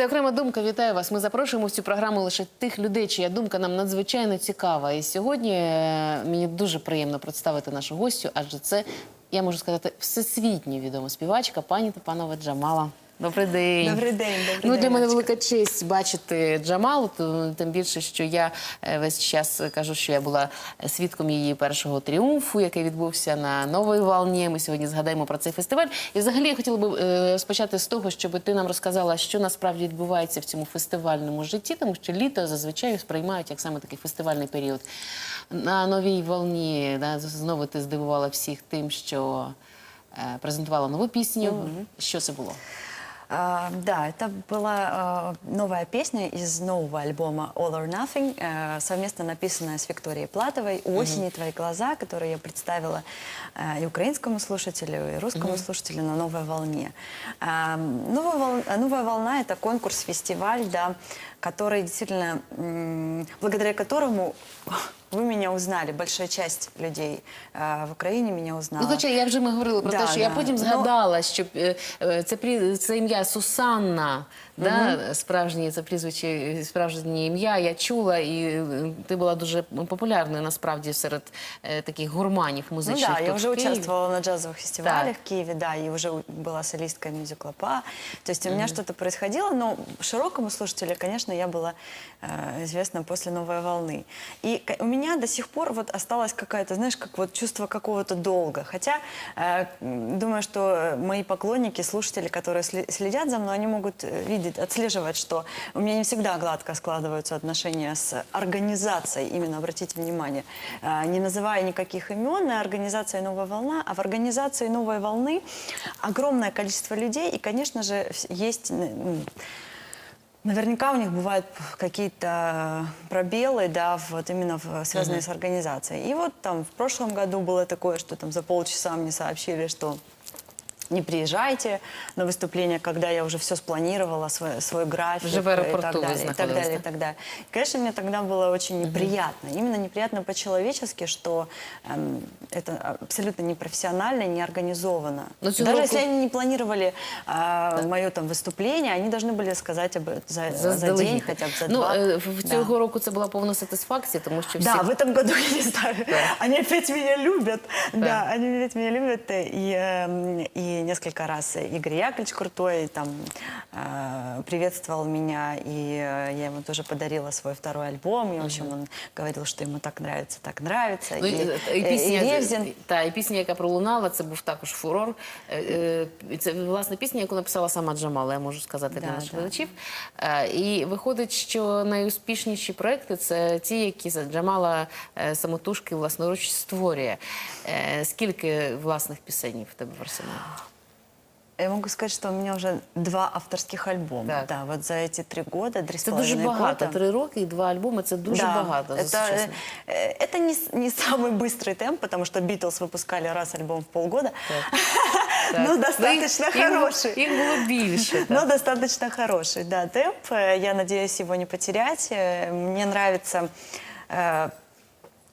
Це окрема думка. Вітаю вас. Ми запрошуємо в цю програму лише тих людей, чия думка нам надзвичайно цікава. І сьогодні е, мені дуже приємно представити нашу гостю, адже це, я можу сказати, всесвітньо відома співачка пані Топанова Джамала. Добрий день. Добрий день, добрий ну, для мене велика честь бачити Джамалу, тим більше, що я е, весь час кажу, що я була свідком її першого тріумфу, який відбувся на новій волні. Ми сьогодні згадаємо про цей фестиваль. І взагалі я хотіла би е, розпочати з того, щоб ти нам розказала, що насправді відбувається в цьому фестивальному житті, тому що літо зазвичай сприймають як саме такий фестивальний період. На новій волні да, знову ти здивувала всіх тим, що е, презентувала нову пісню. Що це було? А, да, это была а, новая песня из нового альбома All or Nothing, э, совместно написанная с Викторией Платовой «У осени твои глаза», которую я представила э, и украинскому слушателю, и русскому слушателю на «Новой волне». А, новая, вол- новая волна – это конкурс, фестиваль, да, который действительно, благодаря которому вы меня узнали, большая часть людей э, в Украине меня узнала. Ну, хоча я вже ми говорили про Да, те, що я да. потім Ну- згадала, що е, е, це прі- це ім'я Сусанна, да, справжнє це прізвище, справжнє ім'я. Я чула, і е, ти була дуже популярною насправді серед е, таких гурманів Ну музичних. да, я тут уже в Києві. участвовала на джазовых фестивалях Так. в Киеве, да, и уже у- была солисткой мюзикла «Па». То есть у меня что-то происходило, но широкому слушателю, конечно, я была э, известна после «Новой волны». И ка- у меня до сих пор вот осталась какая-то, знаешь, как вот чувство какого-то долга. Хотя э, м, думаю, что э, мои поклонники, слушатели, которые сли- следят за мной, они могут э, видеть, отслеживать, что у меня не всегда гладко складываются отношения с организацией, именно обратите внимание, э, не называя никаких имен, а организация «Новая волна», а в организации «Новой волны» огромное количество людей, и, конечно же, есть... м, Наверняка у них бывают какие-то пробелы, да, вот именно в- связанные с организацией. И вот там в прошлом году было такое, что там за полчаса мне сообщили, что не приезжайте на выступление, когда я уже все спланировала, свой, свой график Уже в и аэропорту так вы далее, и так находились, далее, да? и так далее. И, конечно, мне тогда было очень неприятно. Именно неприятно по-человечески, что эм, это абсолютно непрофессионально, не организовано. Но цього Даже року- если они не планировали мое там выступление, они должны были сказать об этом за, за Заздалегідь. день, хотя бы за ну, два. е, в- Да. цього року це була повна сатисфакція, тому що всі Да, в этом году я не знаю. Они опять меня любят. Да. Да, они опять меня любят. И, эм, и несколько раз Игорь Яковлевич Крутой там э, приветствовал меня, и э, я ему тоже подарила свой второй альбом. И, в общем, он говорил, что ему так нравится, так нравится. Ну, и, і, і, э, пісня, и Ревзин. та, і пісня, яка пролунала, це був також фурор. Е, е, і Це власне пісня, яку написала сама Джамала, я можу сказати для Да, наших да. глядачів. Е, І виходить, що найуспішніші проекти це ті, які за- Джамала е, самотужки власноруч створює. Е, Скільки власних пісень в тебе в арсеналі? Я могу сказать, что у меня уже два авторских альбома. Так. Да, вот за эти три года, три с Це дуже половиной багато. года. Три роки і два альбоми це дуже Да, багато. за Это, сучасне. э, это не, с- не самый быстрый темп, потому что Битлз выпускали раз альбом в полгода. Так. Ну, Ну, достаточно їх- їх було- хороший. Їх було більше. так. Но достаточно хороший, да, темп. Э, Я надеюсь его не потерять. Э, Мне нравится э,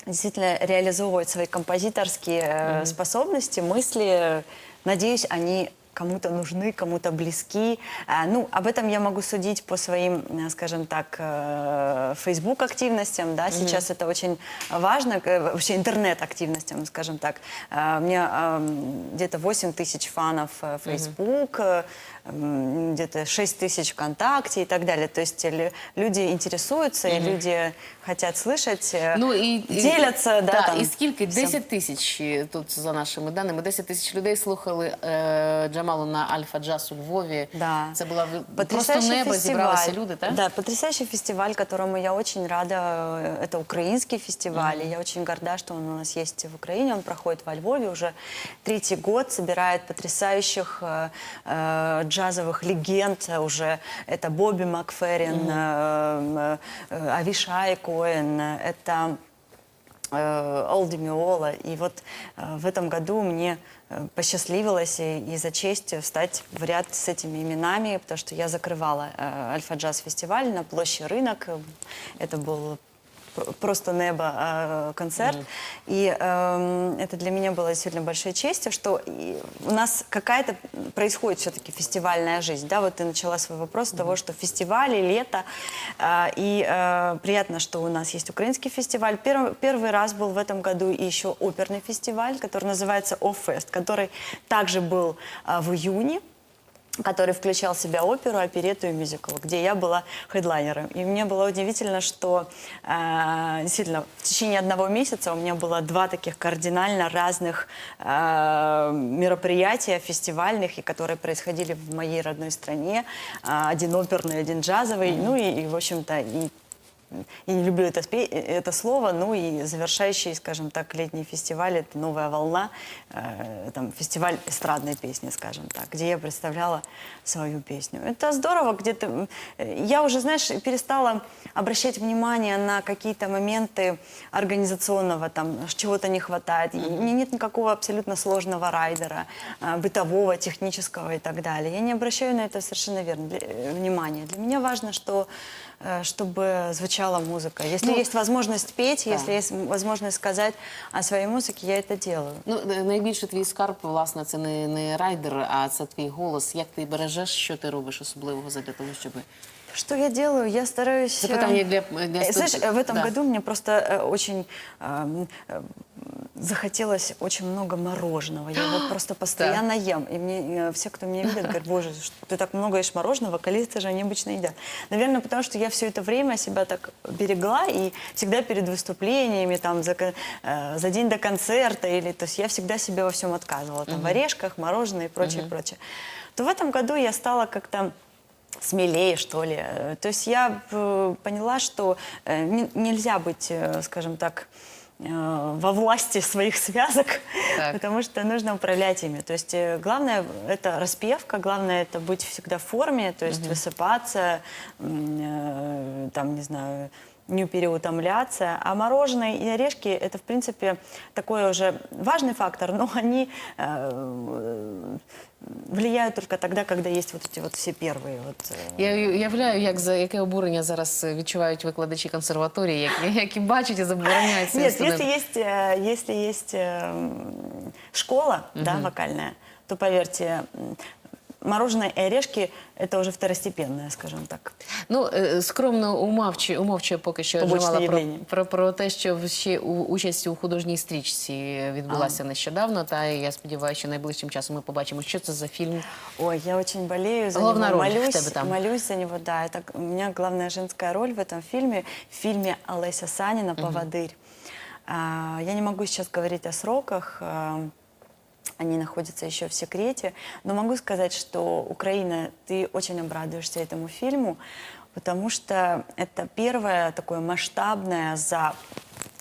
действительно реализовывать свои композиторские э, способности, мысли. Надеюсь, они кому-то нужны, кому-то близки. А, Ну, об этом я могу судить по своим, э, скажем так, Facebook активностям. Да? Сейчас это очень важно, вообще интернет-активностям, скажем так. У меня ам, где-то 8 тысяч фанов э, Facebook, э, м, где-то 6 тысяч ВКонтакте и так далее. То есть лю- люди интересуются, и люди хотят слышать, э, Ну і і- делятся, да, та, там, і скільки? всем. 10 тисяч е, тут за нашими даними. 10 тисяч людей слухали е, Джамалу на Альфа Джаз у Львові. Да. Це була ви- просто Потрясающий небо, фестиваль. зібралися люди, так? Да, потрясающий фестиваль, которому я очень рада. Э, Это украинский фестиваль. и Я очень горда, что он у нас есть в Украине. Он проходит во Львове уже третий год, собирает потрясающих э, э, джазовых легенд уже. Это Бобби Макферрин, э, э, Авишай Коэн, это э, Олди Миола. И вот э, в этом году мне э, посчастливилось и, и за честь встать в ряд с этими именами, потому что я закрывала э, Альфа Джаз фестиваль на площади Рынок. Это был просто небо э, концерт. И эм, это для меня было действительно большой честью, что у нас какая-то происходит все-таки фестивальная жизнь. Да, вот ты начала свой вопрос с того, что фестивали, лето. э, и э, приятно, что у нас есть украинский фестиваль. Перв- первый раз был в этом году и еще оперный фестиваль, который называется Оффест, который также был э, в июне который включал в себя оперу, оперету и мюзикл, где я была хедлайнером. И мне было удивительно, что э, действительно в течение одного месяца у меня было два таких кардинально разных э, мероприятия фестивальных, и которые происходили в моей родной стране. Э, один оперный, один джазовый. Ну и, и, в общем-то, и я не люблю это, спе- это слово, ну и завершающий, скажем так, летний фестиваль – это «Новая волна», э, там, фестиваль эстрадной песни, скажем так, где я представляла свою песню. Это здорово, где-то… э, Я уже, знаешь, перестала обращать внимание на какие-то моменты организационного, там, чего-то не хватает. И Мне нет никакого абсолютно сложного райдера, э, бытового, технического и так далее. Я не обращаю на это совершенно верно для- э, внимания. Для меня важно, что э, чтобы звучала музыка. Если Ну, есть возможность петь, да. если есть возможность сказать о своей музыке, я это делаю. Ну, е, найбільше твій скарб, власне, це не, не райдер, а це твій голос. Як ти бережеш, що ти робиш особливого для того, щоб Что я делаю? Я стараюсь... Э, питання для, для э, Знаешь, э, в этом Да. году мне просто э, очень эм, э, захотелось очень много мороженого. Я его просто постоянно ем. И мне э, все, кто меня видит, говорят, боже, ты так много ешь мороженого, вокалисты же они обычно едят. Наверное, потому что я все это время себя так берегла, и всегда перед выступлениями, там, за, э, за день до концерта, или, то есть я всегда себе во всем отказывала, там, в орешках, мороженое и прочее, прочее. То в этом году я стала как-то смелее, что ли. То есть я э, поняла, что э, не- нельзя быть, э, скажем так, во власти своих связок, Так. потому что нужно управлять ими. То есть главное это распевка, главное это быть всегда в форме, то есть высыпаться, м, э, там, не знаю, не переутомляться. А мороженое и орешки – это, в принципе, такой уже важный фактор, но они э, влияют только тогда, когда есть вот эти вот все первые. Вот, э, Я уявляю, як за яке обурення зараз е, відчувають викладачі консерваторії, які, які бачать і забороняють своїм Нет, если студентам. есть, э, если есть э, школа, да, вокальная, то поверьте, м, мороженое и орешки это уже второстепенное, скажем так. Ну, е, скромно умовчує, умовчує поки що Побочне Джамала про, явлення. про, про те, що ще у, участь у художній стрічці відбулася нещодавно. Та і я сподіваюся, що найближчим часом ми побачимо, що це за фільм. Ой, я очень болею за Главная него, роль в молюсь, тебе там. молюсь за него, да. Это у меня главная женская роль в этом фильме, в фильме Олеся Санина «Поводырь». А, я не могу сейчас говорить о сроках, а, они находятся еще в секрете, но могу сказать, что Украина, ты очень обрадуешься этому фильму, потому что это первое такое масштабное за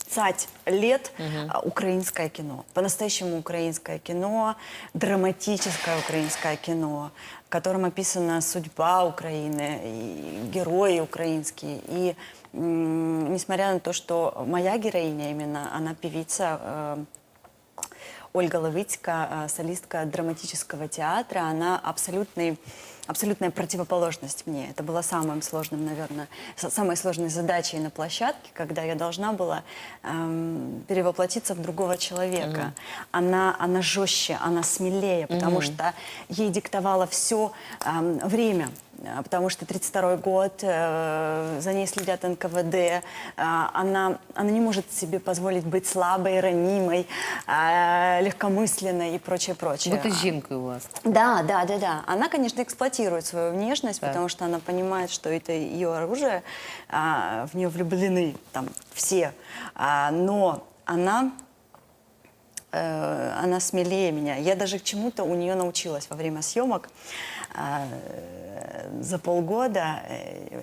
цать лет а, украинское кино. По-настоящему украинское кино, драматическое украинское кино, в котором описана судьба Украины, и герои украинские. И несмотря на то, что моя героиня именно, она певица, э, Ольга Ловицка, э, солистка драматического театра, она абсолютный абсолютная противоположность мне. Это было самым сложным, наверное, самой сложной задачей на площадке, когда я должна была эм, перевоплотиться в другого человека. Она, она жестче, она смелее, потому что ей диктовало все время. А, Потому что 32 год, э, за ней следят НКВД, а, она, она не может себе позволить быть слабой, ранимой, а, легкомысленной и прочее, прочее. Бути жінкою, власне. Да, да, да, да. Она, конечно, эксплуатирует свою внешность, Так. потому что она понимает, что это ее оружие, в нее влюблены там все, но она э, она смелее меня. Я даже к чему-то у нее научилась во время съемок за полгода, э,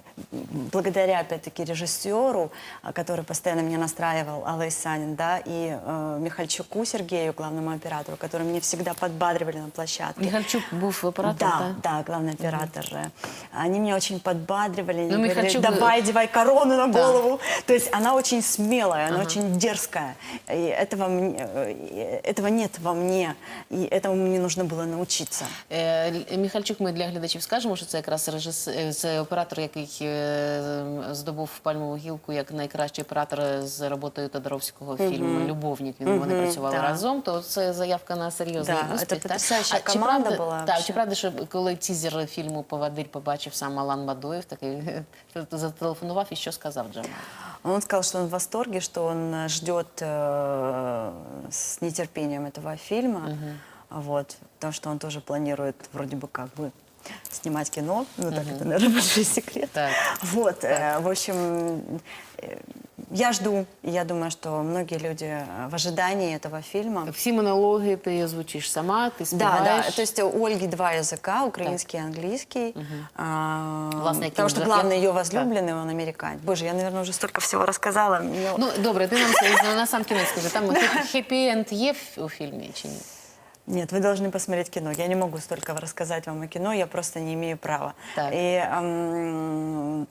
благодаря, опять-таки, режиссеру, а, который постоянно меня настраивал, Аллай Санин, да, и э, Михальчуку Сергею, главному оператору, которые меня всегда подбадривали на площадке. Міхальчук був оператором, Да, так? да, главный оператор. э, Они меня очень подбадривали. Они Ну, говорили, Михальчук- давай, одевай корону на Да. голову. То есть она очень смелая, она очень дерзкая. И этого, мне- э, этого нет во мне. И этому мне нужно было научиться. Міхальчук Бондарчук, ми для глядачів скажемо, що це якраз режис... е, це оператор, який е, здобув пальмову гілку як найкращий оператор з роботою Тодоровського фільму Любовник. Він вони Мгм, працювали так. разом. То це заявка на серйозний Да, успіх. це так? потрясаюча А чи команда правда- була Так, вообще. чи правда, що коли тізер фільму Повадир побачив сам Алан Бадоєв, такий зателефонував і що сказав Джамал? Он сказал, что он в восторге, что он э, ждет э, с нетерпением этого фильма. Вот, потому что он тоже планирует вроде бы как бы снимать кино. Ну, так это, наверное, большой секрет. Так. Вот, э, в общем, э, я жду. И Я думаю, что многие люди э, в ожидании этого фильма. Всі монологи ти озвучиш сама, ти Да, співаєш. да. То есть у Ольги два языка, украинский и английский. А, Власне, потому что яким же- главный як- ее возлюбленный, он американец. Боже, я, наверное, уже столько всего рассказала. Мне- Ну добре, ти нам с- на сам кінець скажи, там хеппі-енд є в- у фільмі чи ні? Нет, вы должны посмотреть кино. Я не могу столько рассказать вам о кино, я просто не имею права. Так. И ам,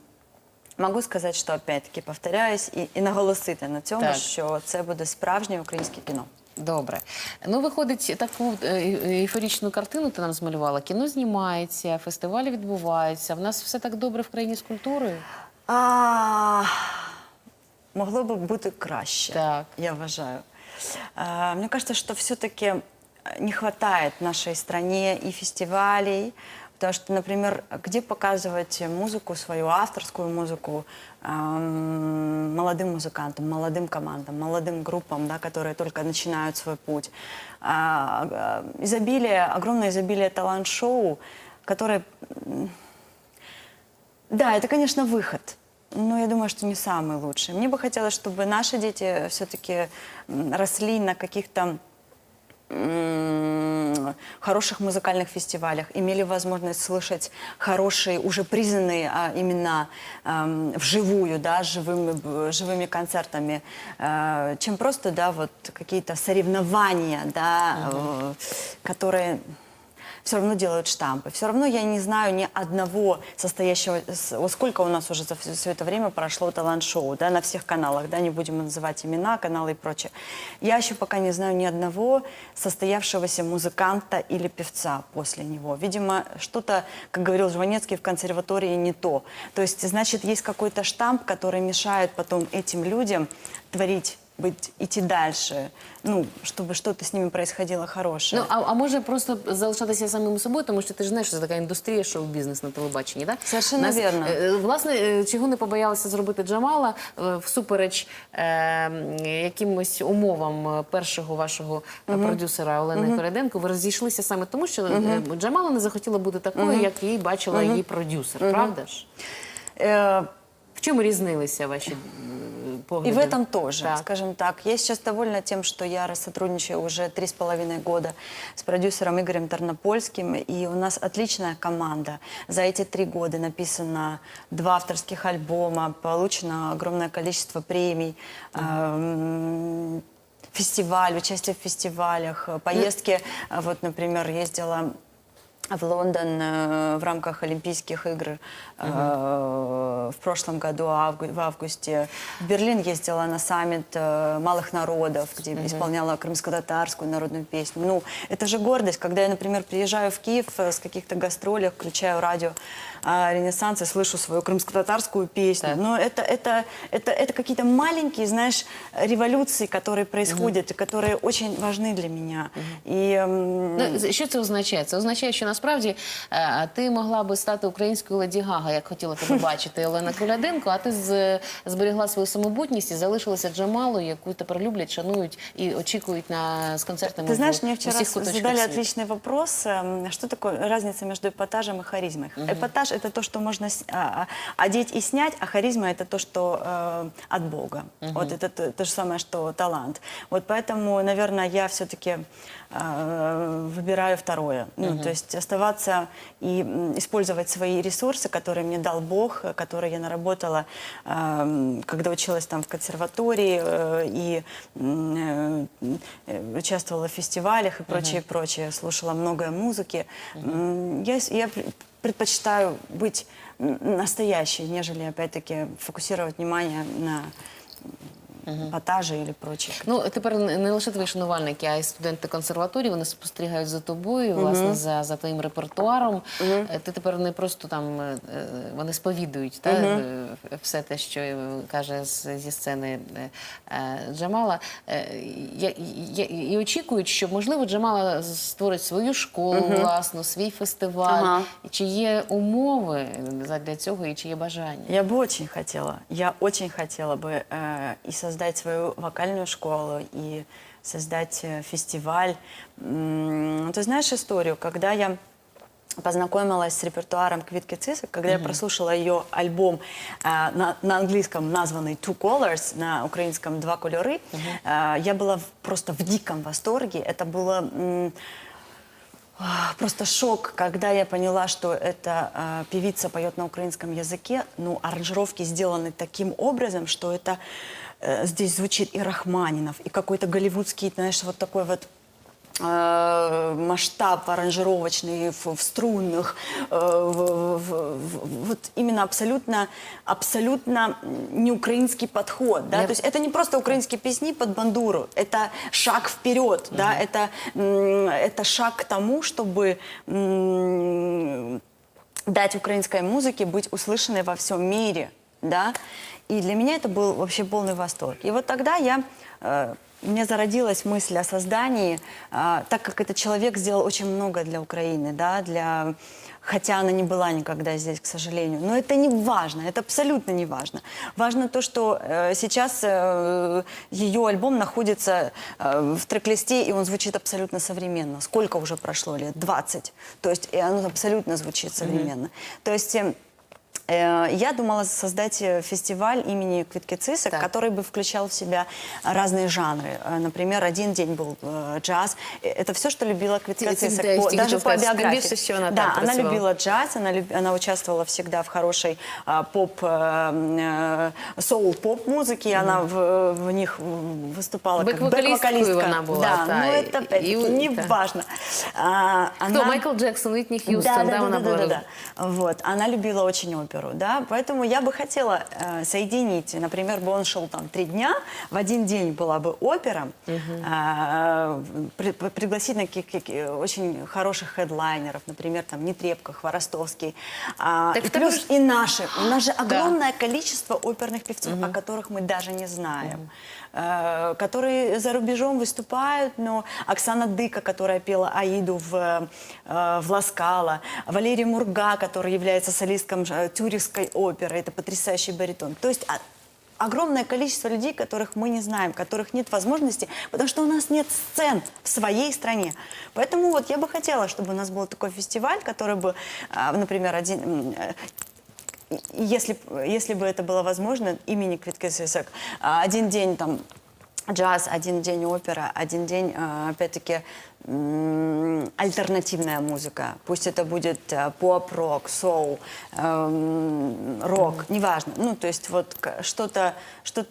могу сказати, що опять-таки повторяюсь і, і наголосити на цьому, Так. що це буде справжнє українське кіно. Добре. Ну, виходить, таку е, ейфорічну картину ти нам змалювала. Кіно знімається, фестивалі відбуваються. В нас все так добре в країні з культурою. А, могло би бути краще, Так. я вважаю. А, мне кажется, что все-таки не хватает нашей стране и фестивалей, потому что, например, где показывать музыку, свою авторскую музыку ам, молодым музыкантам, молодым командам, молодым группам, да, которые только начинают свой путь. А, а, изобилие, огромное изобилие талант-шоу, которые да, это, конечно, выход. Но я думаю, что не самый лучший. Мне бы хотелось, чтобы наши дети все-таки росли на каких-то хороших музыкальных фестивалях, имели возможность слышать хорошие, уже признанные а, имена ам, вживую, да, живыми, живыми концертами, э, чем просто, да, вот какие-то соревнования, да, э, которые все равно делают штампы. Все равно я не знаю ни одного состоящего... Вот сколько у нас уже за все, это время прошло талант-шоу, да, на всех каналах, да, не будем называть имена, каналы и прочее. Я еще пока не знаю ни одного состоявшегося музыканта или певца после него. Видимо, что-то, как говорил Жванецкий, в консерватории не то. То есть, значит, есть какой-то штамп, который мешает потом этим людям творить быть, идти дальше, ну, чтобы что-то с ними происходило хорошее. Ну, а, а може просто залишатися самим собою, тому що ти ж знаєш, що це така індустрія, шоу-бізнес на телебаченні, так? Совершенно вірно. е, е, Власне, е, чого не побоялися зробити Джамала е, всупереч е, м, якимось умовам е, першого вашого е, продюсера Олени Переденко, ви розійшлися саме тому, що е, Джамала не захотіла бути такою, як її бачила її продюсер, правда ж? Э, Чому різнилися ваші е, И погляди? в этом тоже, Так. скажем так. Я сейчас довольна тем, что я сотрудничаю уже три с половиной года с продюсером Игорем Тарнопольским, и у нас отличная команда. За эти три года написано два авторских альбома, получено огромное количество премий. эм, Фестиваль, участие в фестивалях, э, поездки. А Вот, например, ездила в Лондон э, в рамках Олимпийских игр э, в прошлом году, в августе. В Берлин ездила на саммит э, малых народов, где исполняла крымско-татарскую народную песню. Ну, это же гордость, когда я, например, приезжаю в Киев с каких-то гастролей, включаю радио «Ренессанс» и слышу свою крымско-татарскую песню. Так. Но это, это, это, это какие-то маленькие, знаешь, революции, которые происходят, и которые очень важны для меня. И м, Ну, з- що це означає? Це означає, що насправді е, ти могла би стати українською Леді Гага, як хотіла тебе бачити Олена Коляденко, а ти з, зберігла свою самобутність і залишилася Джамалою, яку тепер люблять, шанують і очікують на з концертами. Ты знаешь, в мне вчера усіх куточках задали світу. отличный вопрос, эм, что такое разница между эпатажем и харизмой. Эпатаж – это то, что можно а, а, одеть и снять, а харизма – это то, что э, от Бога. Вот это то, то же самое, что талант. Вот поэтому, наверное, я все-таки выбираю второе. Ну, То есть оставаться и использовать свои ресурсы, которые мне дал Бог, э, которые я наработала, эм, когда училась там в консерватории э, и э, э, участвовала в фестивалях и прочее, прочее, слушала много музыки. М, Я, я предпочитаю быть настоящей, нежели, опять-таки, фокусировать внимание на потажи или прочее. Ну тепер не не лише твої шанувальники, а й студенти консерваторії. Вони спостерігають за тобою, власне, за, за твоїм репертуаром. Е, Ти тепер не просто там е, е, вони сповідують та, е, все те, що е, каже з- зі сцени е, е, Джамала. Е, я- я- І очікують, що можливо Джамала створить свою школу, власну, свій фестиваль. Ага. Чи є умови для цього і чи є бажання? Я бы очень хотела, я очень хотела бы э, и создать свою вокальную школу, и создать э, фестиваль. Ты знаешь историю, когда я познакомилась с репертуаром Квитки Цисок, когда я прослушала ее альбом э, на, на английском названный Two Colors, на украинском Два кольори, э, я была в- просто в диком восторге. Это было м, а, Просто шок, когда я поняла, что эта а, певица поет на украинском языке, ну, аранжировки сделаны таким образом, что это э, здесь звучит и Рахманинов, и какой-то голливудский, знаешь, вот такой вот э, масштаб аранжировочный в, в струнных, э, в- в- в- вот именно абсолютно, абсолютно не украинский подход, да, Я- то есть это не просто украинские песни под бандуру, это шаг вперед, да, это, это шаг к тому, чтобы дать украинской музыке быть услышанной во всем мире, да. И для меня это был вообще полный восторг. И вот тогда я э, у меня зародилась мысль о создании, а, так как этот человек сделал очень много для Украины, да, для хотя она не была никогда здесь, к сожалению. Но это не важно, это абсолютно не важно. Важно то, что э, сейчас э, ее альбом находится э, в трек-листе, и он звучит абсолютно современно. Сколько уже прошло лет? 20. То есть и оно абсолютно звучит современно. То есть... э, Э, Я думала создать э, фестиваль имени Квитки Цисок, Так. который бы включал в себя разные жанры. Э, Например, один день был э, джаз. Э, Это все, что любила Квитка Ти- ти- Цисок. да, я по- тільки даже хотіла по сказати, тим биографии. більше, що вона да, там она працювала. любила джаз, она, люб- она участвовала всегда в хорошей а, поп, э, э, соул-поп музыке, она в, в них выступала как Бэк-вокалисткою бэк-вокалистка. она была, да, да, но и- это опять-таки и- не да. важно. А, Хто? она- Майкл Джексон, Уітні Х'юстон, да, вона була. да, да. Вот, она любила очень оперу, да, поэтому я бы хотела э, соединить, например, бы он шел там три дня, в один день была бы опера, а, при- при- пригласить на каких- каких- очень хороших хедлайнеров, например, там Нетребко, Хворостовский, а, Так и плюс ж- и наши. У нас же огромное количество оперных певцов, о которых мы даже не знаем, э, которые за рубежом выступают, но Оксана Дыка, которая пела Аиду в, э, в Ласкало, Валерий Мурга, который является солистком э, тюрихской оперы, это потрясающий баритон. То есть а, огромное количество людей, которых мы не знаем, которых нет возможности, потому что у нас нет сцен в своей стране. Поэтому вот я бы хотела, чтобы у нас был такой фестиваль, который бы, а, например, один... э, если, если бы это было возможно, имени Квитки Сысок, а, один день там джаз, один день опера, один день, а, опять-таки, м, альтернативная музыка. Пусть это будет а, поп, рок, соул, эм, рок, неважно. Ну, то есть вот к- что-то что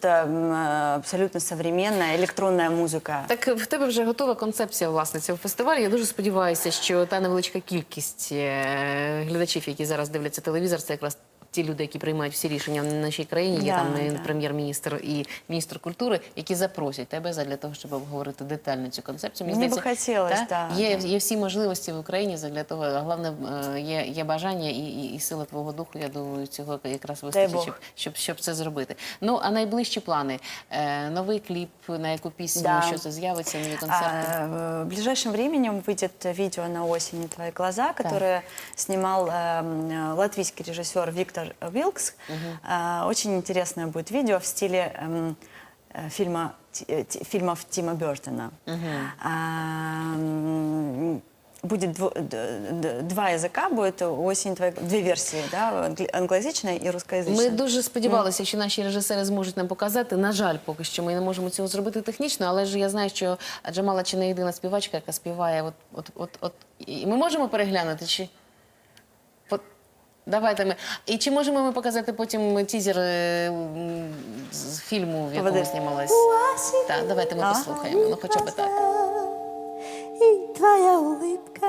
абсолютно современное, электронная музыка. Так в тебе вже готова концепція власне цього фестивалю. Я дуже сподіваюся, що та невеличка кількість е, глядачів, які зараз дивляться телевізор, це якраз. Ті люди, які приймають всі рішення в нашій країні, є Да, там да. прем'єр-міністр і міністр культури, які запросять тебе для того, щоб обговорити детально цю концепцію. Мені би хотілось, та, да, є, да. є всі можливості в Україні для того. А головне е, є, є бажання і, і, і сила твого духу. Я думаю, цього якраз вистачить, щоб, щоб, щоб це зробити. Ну а найближчі плани: Е, новий кліп, на яку пісню, Да. що це з'явиться, нові концерти. А, в ближайшем времени выйдет видео на осени «Твои глаза», которое снимал эм, латвийский режиссер Виктор Вилкс. А, Очень интересное будет видео в стиле эм, э, фильма, ти- э, ти- фильмов Тима Бертона. А, м, Будет дво- д- д- два языка, будет осень твоей, две версии, да, англи- англоязычная и русскоязычная. Ми дуже сподівалися, що наші режисери зможуть нам показати. На жаль, поки що ми не можемо цього зробити технічно, але ж я знаю, що Джамала чи не єдина співачка, яка співає. От, от, от, от. І ми можемо переглянути чи. Давайте ми. І чи можемо ми показати потім тізер е, з фільму, в якому Поведи. знімалась? Так, давайте ми послухаємо. Ну, хоча б так. И твоя улыбка,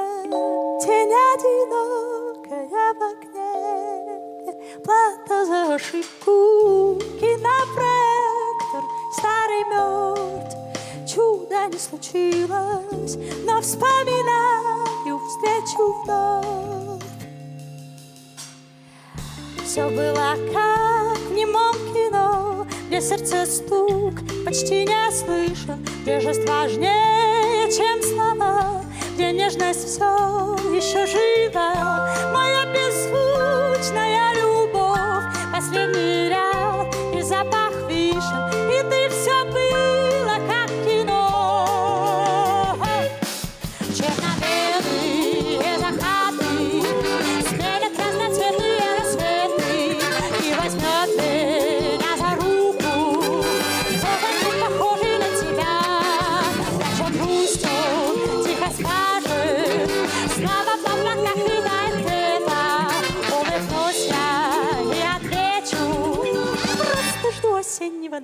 тень одинокая в окне, Плата за ошибку, кинопроектор старый мед. Чуда не случилось, но вспоминаю встречу вновь. Все было как в немом кино, где сердце стук почти не слышен, где жест важнее, чем слова, где нежность все еще жива.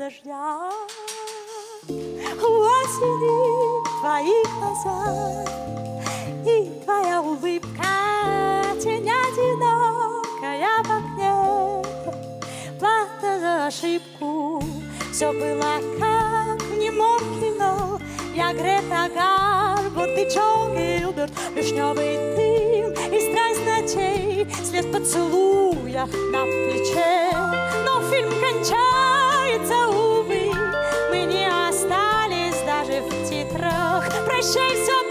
Дождя. Осени твои глаза И твоя улыбка, тень одинокая в окне. Плата за ошибку, все было как в немом кино Я Грета Гарбот, ты Джо Гилберт Вишневый дым и страсть ночей След поцелуя на плече. Но фильм кончается, увы Мы не остались даже в титрах Прощай, все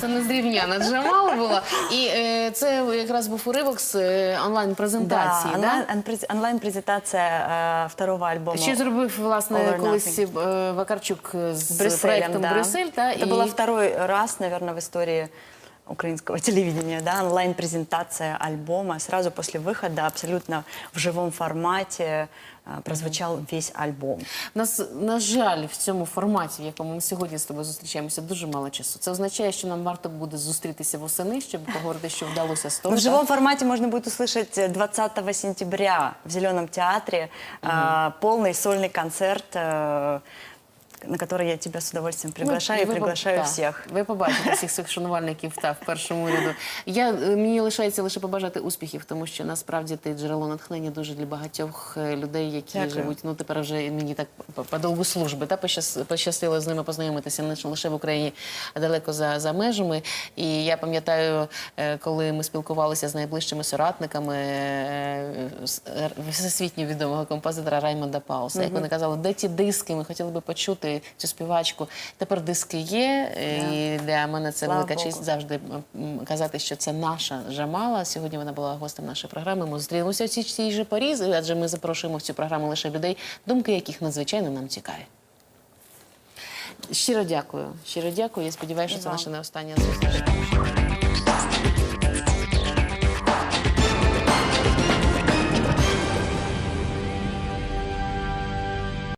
Це незрівняна Джамал була. І е, це якраз був уривок з е, онлайн-презентації. Да, Да, онлайн- онпрез- онлайн-презентация э, второго альбома. Ще зробив All власне or колись Nothing. е, Вакарчук з Брюсселем, проектом да. Брюссель. Та, Это і... было второй раз, наверное, в истории украинского телевидения, да, онлайн-презентация альбома. Сразу после выхода, абсолютно в живом формате, э, прозвучал весь альбом. Нас, на жаль, в цьому форматі, в якому ми сьогодні з тобою зустрічаємося, дуже мало часу. Це означає, що нам варто буде зустрітися восени, щоб поговорити, що вдалося з того. В живом формате можно будет услышать 20 сентября в Зеленом театре э, полный сольный концерт, э, на который я тебя с удовольствием приглашаю Ну, ви приглашаю поб-. Так, ви побачите всіх своїх шанувальників та в першому ряду. Я, е, мені лишається лише побажати успіхів, тому що насправді ти джерело натхнення дуже для багатьох е, людей, які Дякую. живуть. Ну тепер вже мені так по, довгу служби. Та пощас- пощастило з ними познайомитися не лише в Україні, а далеко за, за межами. І я пам'ятаю, е, коли ми спілкувалися з найближчими соратниками е, всесвітньо відомого композитора Раймонда Пауса. Як вони казали, де ті диски? Ми хотіли би почути цю співачку. Тепер диски є, е, і для мене це велика честь завжди казати, що це наша Жамала. Сьогодні вона була гостем нашої програми. Ми зустрінемося в цій, же порі, адже ми запрошуємо в цю програму лише людей, думки яких надзвичайно нам цікаві. Щиро дякую. Щиро дякую. Я сподіваюся, що це наша не остання зустріч.